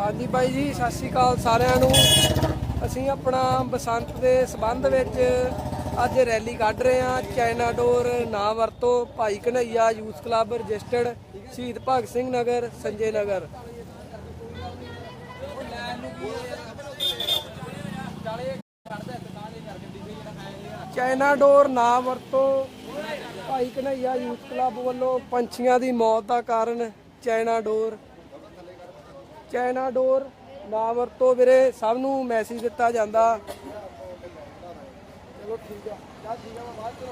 ਹਾਂਜੀ ਬਾਈ ਜੀ, ਸਤਿ ਸ਼੍ਰੀ ਅਕਾਲ ਸਾਰਿਆਂ ਨੂੰ। ਅਸੀਂ ਆਪਣਾ ਬਸੰਤ ਦੇ ਸਬੰਧ ਵਿੱਚ ਅੱਜ ਰੈਲੀ ਕੱਢ ਰਹੇ ਹਾਂ। ਚਾਈਨਾ ਡੋਰ ਨਾ ਵਰਤੋ, ਭਾਈ ਘਨਈਆ youth club registered, Shaheed Bhagat Singh Nagar, Sanjay Nagar. China ਡੋਰ ਨਾ ਵਰਤੋ, ਭਾਈ ਘਨਈਆ ਯੂਥ ਕਲੱਬ ਵੱਲੋਂ ਪੰਛੀਆਂ ਦੀ ਮੌਤ ਦਾ ਕਾਰਨ ਚਾਈਨਾ ਡੋਰ ਚਾਈਨਾ ਡੋਰ ਨਾ ਵਰਤੋ ਵੀਰੇ, ਸਭ ਨੂੰ ਮੈਸੇਜ ਦਿੱਤਾ ਜਾਂਦਾ। ਚਲੋ ਠੀਕ ਆ। ਠੀਕ ਆ, ਮੈਂ ਬਾਅਦ ਚ